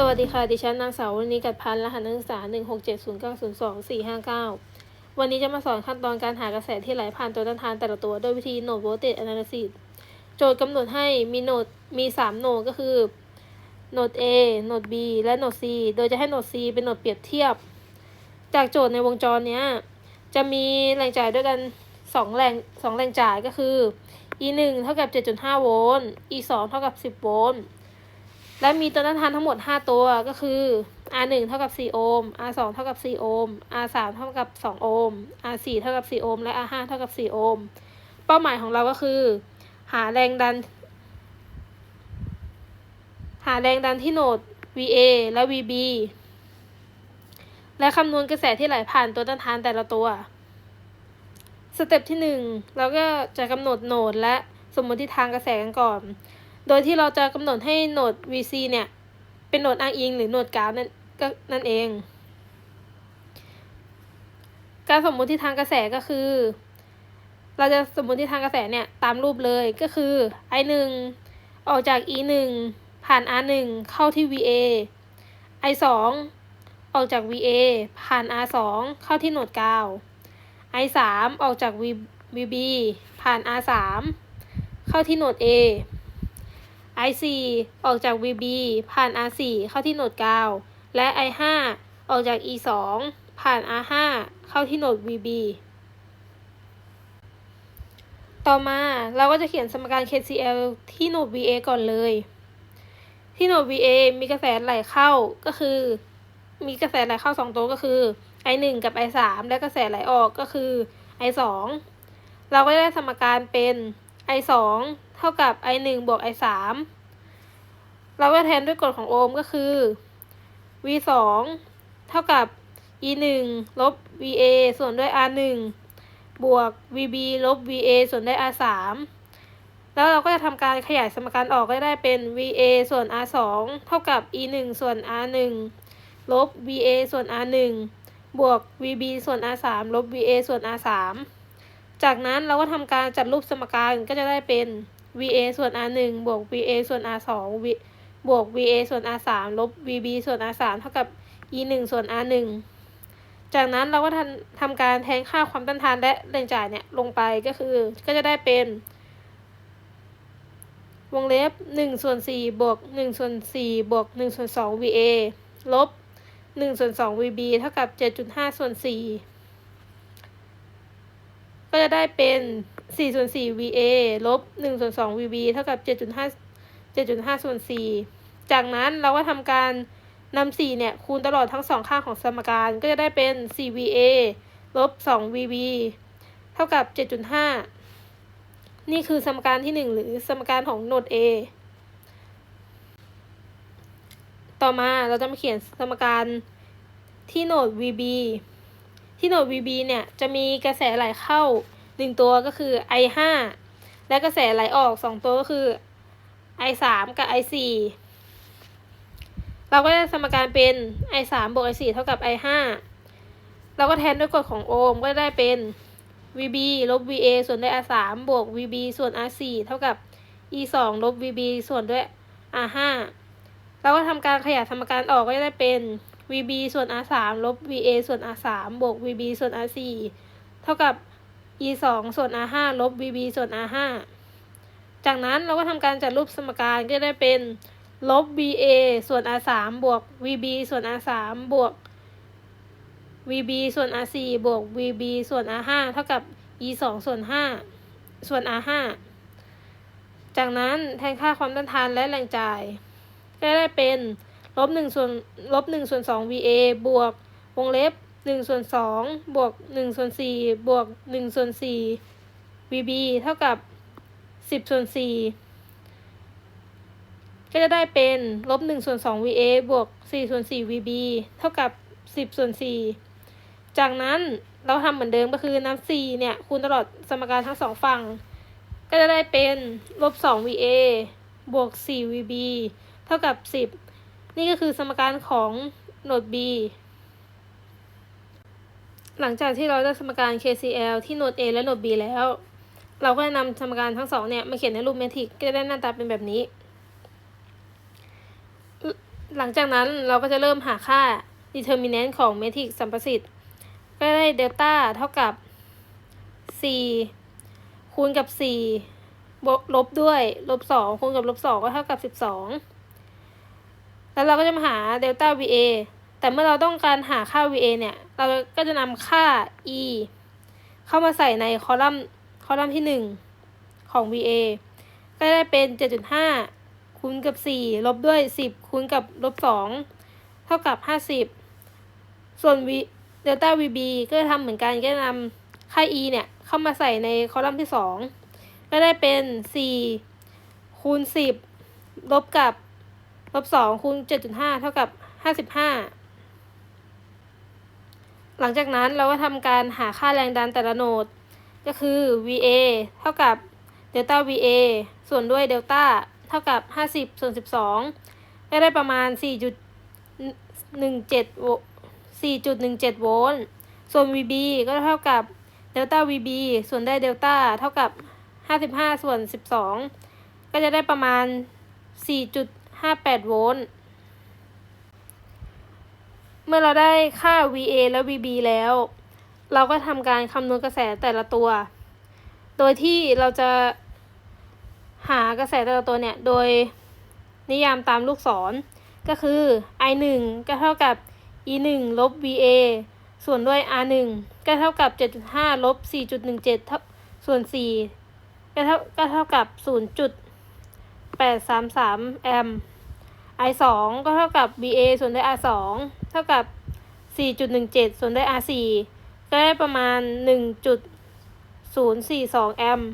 สวัสดีค่ะ ดิฉันนางสาววรณีกัดพันธ์รหัสนักศึกษา 1 6 7 0 9 0 2 4 5 9วันนี้จะมาสอนขั้นตอนการหากระแสที่ไหลผ่านตัวต้านทานแต่ละตัว โดยวิธี Node Voltage Analysis โจทย์กำหนดให้มีโหนดมี 3 โหนดก็คือ โหนด A โหนด B และโหนด C โดยจะให้โหนด C เป็นโหนดเปรียบเทียบ จากโจทย์ในวงจรเนี้ย จะมีแรงจ่ายด้วยกัน 2 แรง2แรงจ่ายก็คือ E 1 เท่ากับ 7.5 โวลต์ E 2 เท่ากับ 10 โวลต์ และมีตัวต้านทานทั้งหมด 5 ตัวก็คือ R 1เท่ากับ4โอห์ม R 2เท่ากับ4โอห์ม R 3เท่ากับ2โอห์ม R 4เท่ากับ4โอห์ม และ R 5เท่ากับ4โอห์ม เป้าหมายของเราก็คือ หาแรงดัน หาแรงดันที่โหนด VA และ VB และคำนวณกระแสที่ไหลผ่านตัวต้านทานแต่ละตัว สเต็ปที่หนึ่งเราก็จะกำหนดโหนดและสมมติทิศทางกระแสกันก่อน โดยที่เราจะกำหนดให้โหนด VC เนี่ย เป็นโหนดอ้างอิงหรือโหนดกราฟนั่นก็นั่นเอง การสมมุติทิศทางกระแสก็คือ เราจะสมมุติทิศทางกระแสเนี่ย ตามรูปเลยก็คือ I 1ออกจาก E 1ผ่าน R 1เข้าที่ VA I 2ออกจาก VA ผ่าน R 2เข้าที่โหนดกาว I 3ออกจาก V VB ผ่าน R 3เข้าที่โหนด A I4 ออกจาก VB ผ่าน R4 เข้าที่โหนดกาวและ I5 ออกจาก E2 ผ่าน R5 เข้าที่โหนด VB ต่อมาเราก็จะเขียนสมการ KCL ที่โหนด VA ก่อนเลย ที่โหนด VA มีกระแสไหลเข้าก็คือ มีกระแสไหลเข้าสองตัวก็คือ I1 กับ I3 และกระแสไหลออกก็คือ I2 เราก็ได้สมการเป็น I2 เท่ากับ I1 บวก I3 เราก็แทนด้วยกฎของโอห์มก็คือ V2 เท่ากับ E1 ลบ VA ส่วนด้วย R1 บวก VB ลบ VA ส่วนด้วย R3 แล้วเราก็จะทำการขยายสมการออกก็ได้เป็น VA ส่วน R2 เท่ากับ E1 ส่วน R1 ลบ VA ส่วน R1 บวก VB ส่วน R3 ลบ VA ส่วน R3 จากนั้นเราก็ทำการจัดรูปสมการก็จะได้เป็น VA ส่วน R1 บวก VA ส่วน R2 บวก VA ส่วน R3 ลบ VB ส่วน R3 เท่ากับ E1 ส่วน R1 จากนั้นเราก็ทำทำการแทนค่าความต้านทานและแรงจ่ายเนี่ยลงไปก็คือก็จะได้เป็น วงเล็บ1ส่วน4บวก1ส่วน4บวก1ส่วน2 VA ลบ1ส่วน2 VB เท่ากับ 7.5 ส่วน 4 ก็จะได้เป็น 4 ส่วน 4 VA ลบ 1 ส่วน 2 VB เท่ากับ 7.5 7.5 ส่วน 4 จากนั้นเราก็ทำการนำ4เนี่ย คูณตลอดทั้งสองข้างของสมการ ก็จะได้เป็น 4VA ลบ 2VB เท่ากับ 7.5 นี่คือสมการที่ 1 หรือสมการของโนด A ต่อมาเราจะมาเขียนสมการที่โนด VB ที่โหนด VB เนี่ยจะมีกระแสไหลเข้า 1 ตัวก็คือ I5 และกระแสไหลออก 2 ตัวก็คือ I3 กับ I4 เราก็ได้สมการเป็น I3 บวก I4 เท่ากับ I5 เราก็แทนด้วยกฎของโอห์มก็ได้เป็น VB ลบ VA ส่วนด้วย R3 บวก VB ส่วน R4 เท่ากับ E2 ลบ VB ส่วนด้วย R5 เราก็ทำการขยายสมการออกก็จะได้เป็น VB ส่วน R3 ลบ VA ส่วน R3 บวก VB ส่วน R4 เท่ากับ E2 ส่วน R5 ลบ VB ส่วน R5 จากนั้นเราก็ทำการจัดรูปสมการก็ได้เป็นลบ VA ส่วน R3 บวก VB ส่วน R3 บวก VB ส่วน R4 บวก VB ส่วน R5 เท่ากับ E2 ส่วน 5 ส่วน R5 จากนั้นแทนค่าความต้านทานและแรงจ่าย ก็ได้เป็น ลบหนึ่งส่วนลบหนึ่งส่วนสอง VA บวกวงเล็บหนึ่งส่วนสองบวกหนึ่งส่วนสี่บวกหนึ่งส่วนสี่ VB เท่ากับสิบส่วนสี่ก็จะได้เป็นลบหนึ่งส่วนสอง VA บวกสี่ส่วนสี่ VB เท่ากับสิบส่วนสี่จากนั้นเราทำเหมือนเดิมก็คือนำสี่เนี่ยคูณตลอดสมการทั้งสองฝั่ง ก็จะได้เป็นลบสอง VA บวกสี่ VB เท่ากับสิบ นี่ก็คือสมการของโหนด B หลังจากที่เราได้สมการ KCL ที่โหนด A และโหนด B แล้ว เราก็จะนำสมการทั้งสองเนี่ย มาเขียนในรูปเมทริกก็จะได้หน้าตาเป็นแบบนี้ หลังจากนั้นเราก็จะเริ่มหาค่า determinant ของเมทริกสัมประสิทธิ์ ก็ได้เดลต้าเท่ากับ4คูณกับ 4 ลบด้วย ลบ 2 คูณกับลบ 2 ก็เท่ากับ 12 แล้วเราก็จะมาหาเดลต้า VA แต่เมื่อเราต้องการหาค่า VA เนี่ย เราก็จะนำค่า E เข้ามาใส่ในคอลัมน์คอลัมน์ที่ 1 ของ VA ก็ได้เป็น 7.5 คูณกับ 4 ลบด้วย 10 คูณกับลบ 2 เท่ากับ 50 ส่วน V เดลต้า VB ก็จะทำเหมือนกันก็นำค่า E เนี่ย เข้ามาใส่ในคอลัมน์ที่ 2 ก็ได้เป็น 4 คูณ 10 ลบกับ ลบ2คูณ7.5เท่ากับ55หลังจากนั้นเราก็ทำการหาค่าแรงดันแต่ละโนด ก็คือ VA เท่ากับเดลต้า VA ส่วนด้วยเดลต้าเท่ากับ 50 ส่วน 12 ก็ได้ประมาณ 4.17โว4.17 โวลต์ ส่วน VB ก็เท่ากับเดลต้า VB ส่วนได้เดลต้าเท่ากับ 55 ส่วน 12 ก็จะได้ประมาณ 58 โวลต์ เมื่อเราได้ค่า VA และ VB แล้ว เราก็ทำการคำนวณกระแสแต่ละตัว โดยที่เราจะหากระแสแต่ละตัวเนี่ย โดยนิยามตามลูกศร ก็คือ I 1ก็เท่ากับ E 1ลบ VA ส่วนด้วย R 1ก็เท่ากับ 7.5 ลบ 4.17เท่าส่วน 4 ก็เท่าก็เท่ากับ 0.833 แอมป์ I 2ก็เท่ากับ VA ส่วนด้วย R 2เท่ากับ 4.17 ส่วนด้วย R 4ก็ได้ประมาณ 1.042 แอมป์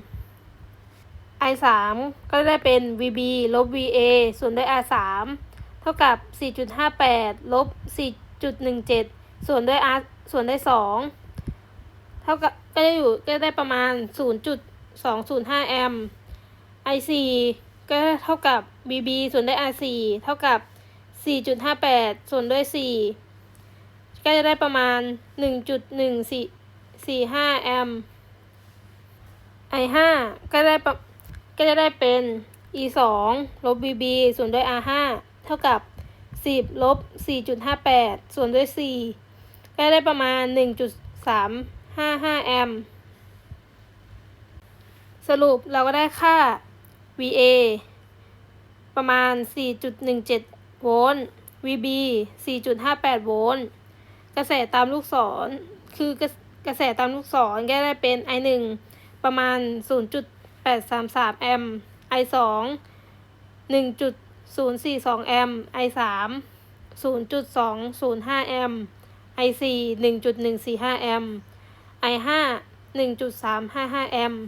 I 3ก็ได้เป็น VB ลบ VA ส่วนด้วย R 3เท่ากับ 4.58 ลบ 4.17 ส่วนด้วย R ส่วนด้วย 2 เท่ากับก็จะอยู่ก็ได้ประมาณ 0.205 แอมป์ I 4 ก็เท่ากับ VB ส่วนด้วย R 4 เท่ากับ 4.58 ส่วนด้วย 4 ก็จะได้ประมาณ 1.145แอมป์ I 5 ก็ได้ปะก็จะได้เป็น e 2 ลบ bb ส่วนด้วย r 5 เท่ากับ 10 ลบ 4.58 ส่วนด้วย 4 ก็ได้ประมาณ 1.355แอมป์ สรุปเราก็ได้ค่า VA ประมาณ 4.17 โวลต์ VB 4.58 โวลต์ กระแสตามลูกศร คือกระแสตามลูกศรก็ได้เป็น I 1 ประมาณ 0.833 แอมป์ I 2 1.042 แอมป์ I 3 0.205 แอมป์ I 4 1.145 แอมป์ I 5 1.355 แอมป์